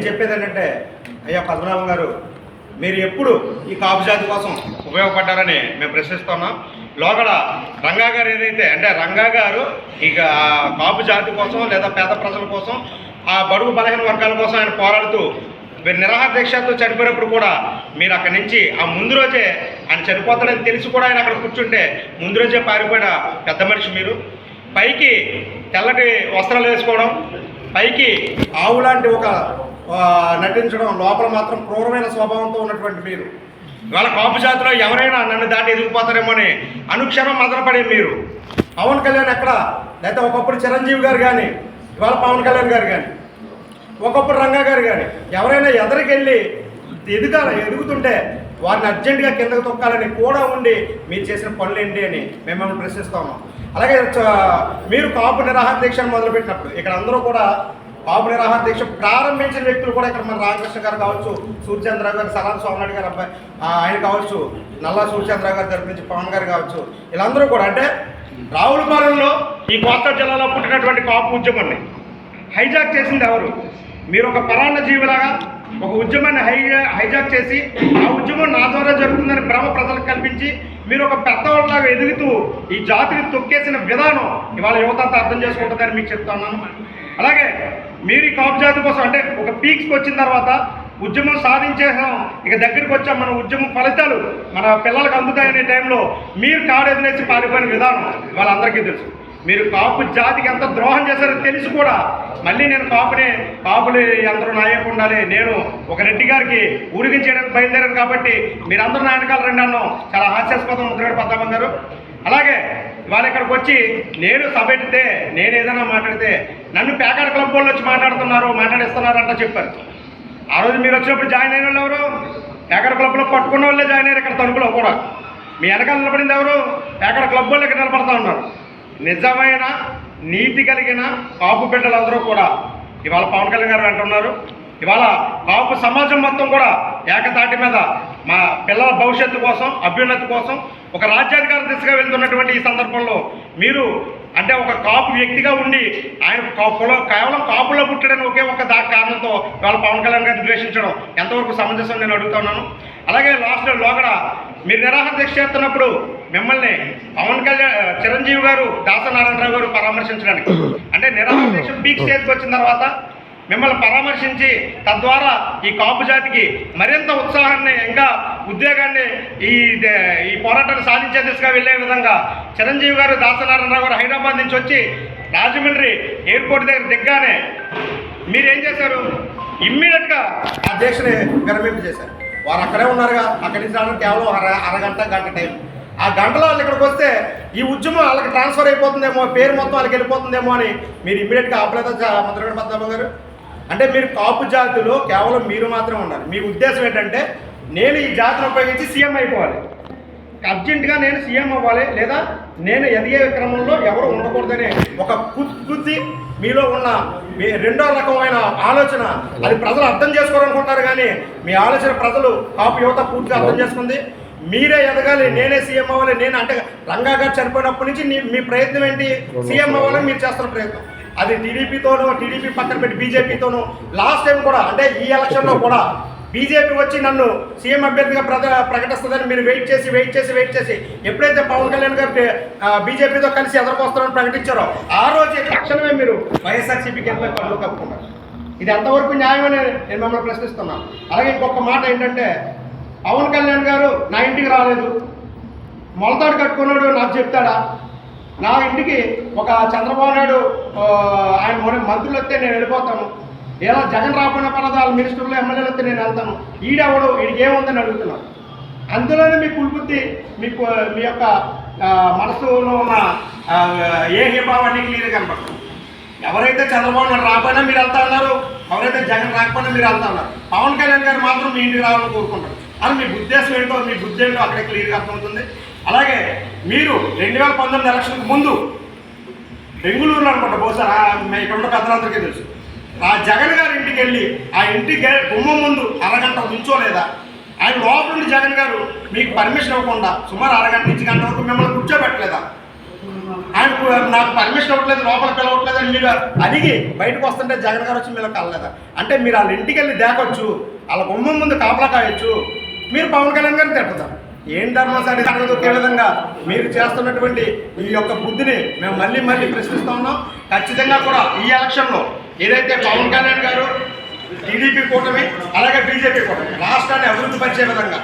నేను చెప్పేది ఏంటంటే అయ్యా పద్మనాభం గారు మీరు ఎప్పుడు ఈ కాపు జాతి కోసం ఉపయోగపడ్డారని మేము ప్రశ్నిస్తున్నాం. లోగడ రంగా గారు ఏదైతే అంటే రంగా గారు ఇక కాపు జాతి కోసం లేదా పేద ప్రజల కోసం ఆ బడుగు బలహీన వర్గాల కోసం ఆయన పోరాడుతూ మీరు నిరాహార దీక్షతో చనిపోయినప్పుడు కూడా మీరు అక్కడి నుంచి ఆ ముందు రోజే ఆయన చనిపోతాడని తెలిసి కూడా ఆయన అక్కడ కూర్చుంటే ముందు రోజే పారిపోయిన పెద్ద మనిషి మీరు. పైకి తెల్లటి వస్త్రాలు వేసుకోవడం పైకి ఆవు లాంటి ఒక నటించడం లోపల మాత్రం క్రూరమైన స్వభావంతో ఉన్నటువంటి మీరు. ఇవాళ కాపు జాతిలో ఎవరైనా నన్ను దాటి ఎదిగిపోతారేమో అని అనుక్షణం మదనపడే మీరు. పవన్ కళ్యాణ్ ఎక్కడ? లేకపోతే ఒకప్పుడు చిరంజీవి గారు కానీ ఇవాళ పవన్ కళ్యాణ్ గారు కానీ ఒకప్పుడు రంగా గారు కానీ ఎవరైనా ఎదరికెళ్ళి ఎదుగాలి ఎదుగుతుంటే వారిని అర్జెంటుగా కిందకు తొక్కాలని కూడా ఉండి మీరు చేసిన పనులు ఏంటి అని మేము మిమ్మల్ని ప్రశ్నిస్తాము అలాగే చ- మీరు కాపు నిరాహార దీక్షను మొదలుపెట్టినప్పుడు ఇక్కడ అందరూ కూడా కాపు నిరాహార దీక్ష ప్రారంభించిన వ్యక్తులు కూడా ఇక్కడ మన రామకృష్ణ గారు కావచ్చు సూర్యచంద్ర గారు సలాం సోమనాయుడు గారు అబ్బాయి ఆ, ఆయన కావచ్చు నల్లా సూర్యచంద్ర గారు తరపు నుంచి పవన్ గారు కావచ్చు వీళ్ళందరూ కూడా అంటే రావులపాలెంలో ఈ కోస్తా జిల్లాలో పుట్టినటువంటి కాపు ఉద్యమాన్ని హైజాక్ చేసింది ఎవరు? మీరు ఒక పరాన్న జీవిలాగా ఒక ఉద్యమాన్ని హై హైజాక్ చేసి ఆ ఉద్యమం నా ద్వారా జరుగుతుందని భ్రమ ప్రజలకు కల్పించి మీరు ఒక పెద్దవాళ్ళలాగా ఎదుగుతూ ఈ జాతిని తొక్కేసిన విధానం ఇవాళ యువత అర్థం చేసుకుంటుందని మీకు చెప్తున్నాను అలాగే మీరు ఈ కాపు జాతి కోసం అంటే ఒక పీక్స్కి వచ్చిన తర్వాత ఉద్యమం సాధించేసాం ఇక దగ్గరికి వచ్చాం మన ఉద్యమం ఫలితాలు మన పిల్లలకు అందుతాయనే టైంలో మీరు కాడెదిలేసి పారిపోయిన విధానం వాళ్ళందరికీ తెలుసు. మీరు కాపు జాతికి ఎంత ద్రోహం చేశారో తెలిసి కూడా మళ్ళీ నేను కాపునే కాపులు అందరూ నాయకు ఉండాలి నేను ఒక రెడ్డి గారికి ఊరిగించేయడానికి బయలుదేరాను కాబట్టి మీరందరూ అందరూ వెనకాల రండి అన్నాం. చాలా హాస్యాస్పదం ముద్రగడ పద్మనాభం గారు. వాళ్ళు ఇక్కడికి వచ్చి నేను సబెట్టితే నేను ఏదైనా మాట్లాడితే నన్ను పేకాడ క్లబ్ వాళ్ళు వచ్చి మాట్లాడుతున్నారు మాట్లాడిస్తున్నారంట చెప్పారు. ఆ రోజు మీరు వచ్చినప్పుడు జాయిన్ అయిన వాళ్ళు ఎవరు? పేకాడ క్లబ్లో పట్టుకున్న వాళ్ళే జాయిన్ అయ్యారు ఇక్కడ తణుకులో కూడా. మీ వెనకాల నిలబడింది ఎవరు? పేకాడ క్లబ్ వాళ్ళు ఇక్కడ నిలబడతా ఉన్నారు. నిజమైన నీతి కలిగిన కాపు బిడ్డలందరూ కూడా ఇవాళ పవన్ కళ్యాణ్ గారు అంటున్నారు. ఇవాళ కాపు సమాజం మొత్తం కూడా ఏకతాటి మీద మా పిల్లల భవిష్యత్తు కోసం అభ్యున్నతి కోసం ఒక రాజ్యాధికార దిశగా వెళ్తున్నటువంటి ఈ సందర్భంలో మీరు అంటే ఒక కాపు వ్యక్తిగా ఉండి ఆయన కాపులో కేవలం కాపులో పుట్టడని ఒకే ఒక దా కారణంతో వాళ్ళ పవన్ కళ్యాణ్ గారిని ద్వేషించడం ఎంతవరకు సమంజసం నేను అడుగుతున్నాను అలాగే లాస్ట్లో లోగడ మీరు నిరాహార దీక్ష చేస్తున్నప్పుడు మిమ్మల్ని పవన్ కళ్యాణ్ చిరంజీవి గారు దాసనారాయణరావు గారు పరామర్శించడానికి. అంటే నిరాహార దీక్ష పీక్ స్టేజ్కి వచ్చిన తర్వాత మిమ్మల్ని పరామర్శించి తద్వారా ఈ కాపు జాతికి మరింత ఉత్సాహాన్ని ఇంకా ఉద్యోగాన్ని ఈ దే- ఈ పోరాటాన్ని సాధించే దిశగా వెళ్ళే విధంగా చిరంజీవి గారు దాసనారాయణరావు గారు హైదరాబాద్ నుంచి వచ్చి రాజమండ్రి ఎయిర్పోర్ట్ దగ్గర దిగ్గానే మీరేం చేశారు? ఇమ్మీడియట్గా ఆ దీక్షని విరమింపు చేశారు. వారు అక్కడే ఉన్నారుగా. అక్కడి నుంచి రావడం కేవలం అర అరగంట గంట టైం. ఆ గంటలో వాళ్ళు ఇక్కడికి వస్తే ఈ ఉద్యమం వాళ్ళకి ట్రాన్స్ఫర్ అయిపోతుందేమో పేరు మొత్తం వాళ్ళకి వెళ్ళిపోతుందేమో అని మీరు ఇమ్మీడియట్గా ఆపలేదా మంత్రిగడ పద్మనాభం గారు? అంటే మీరు కాపు జాతిలో కేవలం మీరు మాత్రమే ఉండాలి. మీ ఉద్దేశం ఏంటంటే నేను ఈ జాతిని ఉపయోగించి సీఎం అయిపోవాలి. అర్జెంటుగా నేను సీఎం అవ్వాలి లేదా నేను ఎదిగే క్రమంలో ఎవరు ఉండకూడదనే ఒక కుద్ది మీలో ఉన్న మీ రెండో రకమైన ఆలోచన. అది ప్రజలు అర్థం చేసుకోవాలనుకుంటారు కానీ మీ ఆలోచన ప్రజలు కాపు యువత పూర్తిగా అర్థం చేసుకుంది. మీరే ఎదగాలి నేనే సీఎం అవ్వాలి నేను అంటే రంగా గారు చనిపోయినప్పటి నుంచి మీ ప్రయత్నం ఏంటి? సీఎం అవ్వాలని మీరు చేస్తున్న ప్రయత్నం. అది టీడీపీతోనూ టీడీపీ పక్కన పెట్టి బీజేపీతోనో లాస్ట్ టైం కూడా అంటే ఈ ఎలక్షన్లో కూడా బీజేపీ వచ్చి నన్ను సీఎం అభ్యర్థిగా ప్రజ ప్రకటిస్తుందని మీరు వెయిట్ చేసి వెయిట్ చేసి వెయిట్ చేసి ఎప్పుడైతే పవన్ కళ్యాణ్ గారు బీజేపీతో కలిసి ఎదుర్కొస్తారని ప్రకటించారో ఆ రోజే తక్షణమే మీరు వైఎస్ఆర్సీపీకి వెళ్ళిపోయి పనులు కప్పుకున్నారు? ఇది ఎంతవరకు న్యాయమని నేను మిమ్మల్ని ప్రశ్నిస్తున్నాను అలాగే ఇంకొక మాట ఏంటంటే పవన్ కళ్యాణ్ గారు నా ఇంటికి రాలేదు. మొలతాడు కట్టుకున్నాడు నాకు చెప్తాడా? నా ఇంటికి ఒక చంద్రబాబు నాయుడు ఆయన మొన్న మంత్రులు వస్తే నేను వెళ్ళిపోతాను. ఏదో జగన్ రాకుండా పర్వతాలు వాళ్ళ మినిస్టర్లు ఎమ్మెల్యేలు వస్తే నేను వెళ్తాను. ఈడెవడు వీడికి ఏముందని అడుగుతున్నాను అందులోనే మీ కుల్బుద్ధి మీకు మీ యొక్క మనసులో ఉన్న ఏ హిభావాన్ని క్లియర్ కనపడుతుంది ఎవరైతే చంద్రబాబు నాయుడు రాకపోయినా మీరు వెళ్తా ఉన్నారు ఎవరైతే జగన్ రాకపోయినా మీరు వెళ్తా ఉన్నారు పవన్ కళ్యాణ్ గారు మాత్రం మీ ఇంటికి రావాలని కోరుకుంటారు. అది మీ ఉద్దేశం ఏంటో మీ బుద్ధి ఏంటో అక్కడే క్లియర్గా అర్థమవుతుంది. అలాగే మీరు రెండు వేల పంతొమ్మిది ఎలక్షన్కి ముందు బెంగళూరులో అనుకుంటా బహుశా ఇక్కడ ఉన్న కథలందరికీ తెలుసు. ఆ జగన్ గారి ఇంటికి వెళ్ళి ఆ ఇంటి గే- గుమ్మం ముందు అరగంట ఉంచోలేదా ఆయన లోపల నుండి జగన్ గారు మీకు పర్మిషన్ ఇవ్వకుండా సుమారు అరగంట నుంచి గంట వరకు మిమ్మల్ని కూర్చోబెట్టలేదా? ఆయన నాకు పర్మిషన్ ఇవ్వట్లేదు లోపల పిలవట్లేదు అని మీరు అడిగి బయటకు వస్తుంటే జగన్ గారు వచ్చి మీరు కలలేదా అంటే మీరు వాళ్ళ ఇంటికి వెళ్ళి దేకొచ్చు వాళ్ళ గుమ్మం ముందు కాపలా కాయొచ్చు. మీరు పవన్ కళ్యాణ్ గారిని తిట్టదా ఏం ధర్మసారి తగ్గదొక్కే విధంగా మీరు చేస్తున్నటువంటి ఈ యొక్క బుద్ధిని మేము మళ్ళీ మళ్ళీ ప్రశ్నిస్తా ఉన్నాం. ఖచ్చితంగా కూడా ఈ ఎలక్షన్లో ఏదైతే పవన్ కళ్యాణ్ గారు టీడీపీ కూటమి అలాగే బీజేపీ కూటమి రాష్ట్రాన్ని అభివృద్ధి పరిచే విధంగా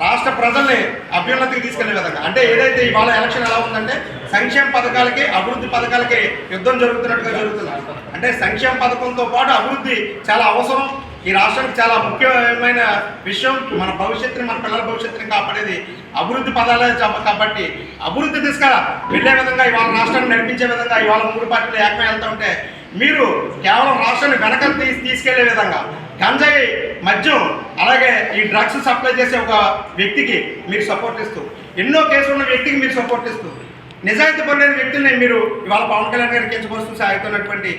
రాష్ట్ర ప్రజల్ని అభ్యున్నతికి తీసుకెళ్ళే విధంగా అంటే ఏదైతే ఇవాళ ఎలక్షన్ ఎలా ఉందంటే సంక్షేమ పథకాలకి అభివృద్ధి పథకాలకి యుద్ధం జరుగుతున్నట్టుగా జరుగుతుంది. అంటే సంక్షేమ పథకంతో పాటు అభివృద్ధి చాలా అవసరం. ఈ రాష్ట్రానికి చాలా ముఖ్యమైన విషయం మన భవిష్యత్తుని మన పిల్లల భవిష్యత్తుని కాపాడేది అభివృద్ధి పదాలే చెప్పదు కాబట్టి అభివృద్ధి దిశగా వెళ్ళే విధంగా ఇవాళ రాష్ట్రాన్ని నడిపించే విధంగా ఇవాళ మూడు పార్టీలు ఏకమై వెళ్తూ ఉంటే మీరు కేవలం రాష్ట్రాన్ని వెనక తీసి తీసుకెళ్ళే విధంగా గంజాయి మద్యం అలాగే ఈ డ్రగ్స్ సప్లై చేసే ఒక వ్యక్తికి మీరు సపోర్ట్ ఇస్తూ ఎన్నో కేసులు ఉన్న వ్యక్తికి మీరు సపోర్ట్ ఇస్తూ నిజాయితీ పరులైన వ్యక్తుల్ని మీరు ఇవాళ పవన్ కళ్యాణ్ గారికి ఎంచుకొస్తూ సాగుతున్నటువంటి